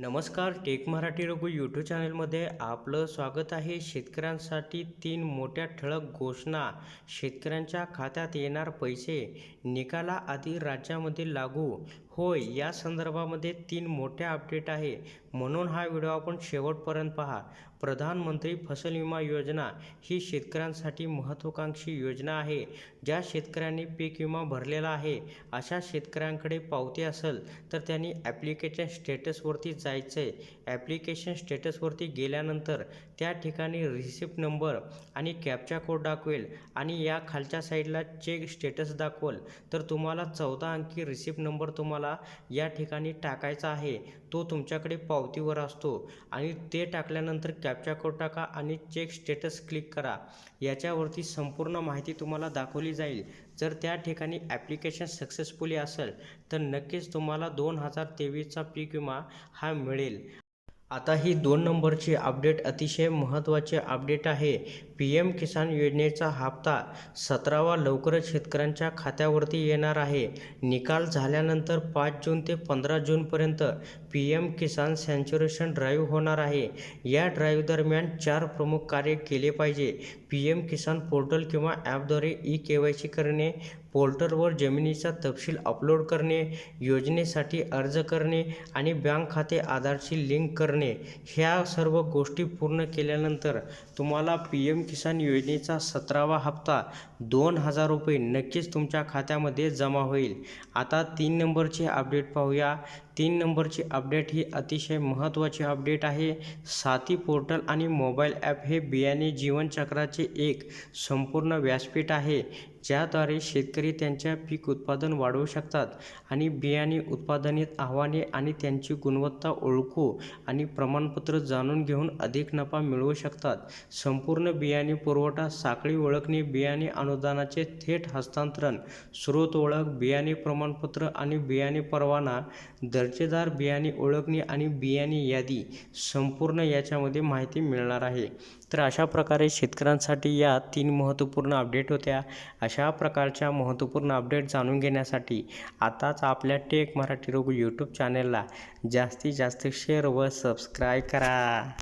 नमस्कार take Marathi Raghu YouTube चॅनलमध्ये आपलं स्वागत आहे. शेतकऱ्यांसाठी तीन मोठ्या ठळक घोषणा. शेतकऱ्यांच्या खात्यात येणार पैसे निकाला आधी राज्यामध्ये लागू. होय या संदर्भामध्ये तीन मोठ्या अपडेट आहे. म्हणून हा व्हिडिओ आपण शेवटपर्यंत पहा. प्रधानमंत्री फसल विमा योजना ही शेतकऱ्यांसाठी महत्त्वाकांक्षी योजना आहे. ज्या शेतकऱ्यांनी पीक विमा भरलेला आहे अशा शेतकऱ्यांकडे पावती असेल तर त्यांनी ॲप्लिकेशन स्टेटसवरती जायचं आहे ॲप्लिकेशन स्टेटसवरती गेल्यानंतर त्या ठिकाणी रिसिप्ट नंबर आणि कॅपचा कोड दाखवेल आणि या खालच्या साईडला चेक स्टेटस दाखवल तर तुम्हाला चौदा अंकी रिसिप्ट नंबर तुम्हाला या ठिकाणी टाकायचा आहे. तो तुमच्याकडे पावतीवर असतो आणि ते टाकल्यानंतर कॅप्चा कोड टाका आणि चेक स्टेटस क्लिक करा. याच्यावरती संपूर्ण माहिती तुम्हाला दाखवली जाईल. जर त्या ठिकाणी ॲप्लिकेशन सक्सेसफुली असेल तर नक्कीच तुम्हाला दोन हजार तेवीसचा पीक विमा हा मिळेल. आता ही दोन नंबरची अपडेट अतिशय महत्त्वाचे अपडेट आहे. पी एम किसान योजनेचा हप्ता सतरावा लवकरच शेतकऱ्यांच्या खात्यावरती येणार आहे. निकाल झाल्यानंतर पाच जून ते पंधरा जूनपर्यंत P M Kisan saturation drive होणार आहे. या ड्राईव्ह दरम्यान चार प्रमुख कार्य केले पाहिजे. पी एम किसान पोर्टल किंवा ॲपद्वारे ई के वाय सी करणे पोर्टलवर जमिनीचा तपशील अपलोड करणे योजनेसाठी अर्ज करणे आणि बँक खाते आधारशी लिंक करणे ह्या सर्व गोष्टी पूर्ण केल्यानंतर तुम्हाला पी एम किसान योजनेचा सतरावा हप्ता दोन हजार रुपये नक्कीच तुमच्या खात्यामध्ये जमा होईल. आता तीन नंबरचे अपडेट पाहूया. तीन नंबरची अपडेट ही अतिशय महत्त्वाची अपडेट आहे. साथी पोर्टल आणि मोबाईल ॲप हे बियाणे जीवनचक्राचे एक संपूर्ण व्यासपीठ आहे. ज्याद्वारे शेतकरी त्यांच्या पीक उत्पादन वाढवू शकतात आणि बियाणे उत्पादनेत आव्हाने आणि त्यांची गुणवत्ता ओळखू आणि प्रमाणपत्र जाणून घेऊन अधिक नफा मिळवू शकतात. संपूर्ण बियाणे पुरवठा साखळी ओळखणे बियाणे अनुदानाचे थेट हस्तांतरण स्रोत ओळख बियाणे प्रमाणपत्र आणि बियाणे परवाना दर्जेदार बियाणे ओळखणे आणि बियाणे यादी संपूर्ण याच्यामध्ये माहिती मिळणार आहे. तर अशा प्रकारे शेतकऱ्यांसाठी या तीन महत्त्वपूर्ण अपडेट होत्या. अशा प्रकारच्या महत्त्वपूर्ण अपडेट जाणून घेण्यासाठी आताच आपल्या टेक मराठी रोग यूट्यूब चॅनेलला जास्तीत जास्त शेअर व सबस्क्राईब करा.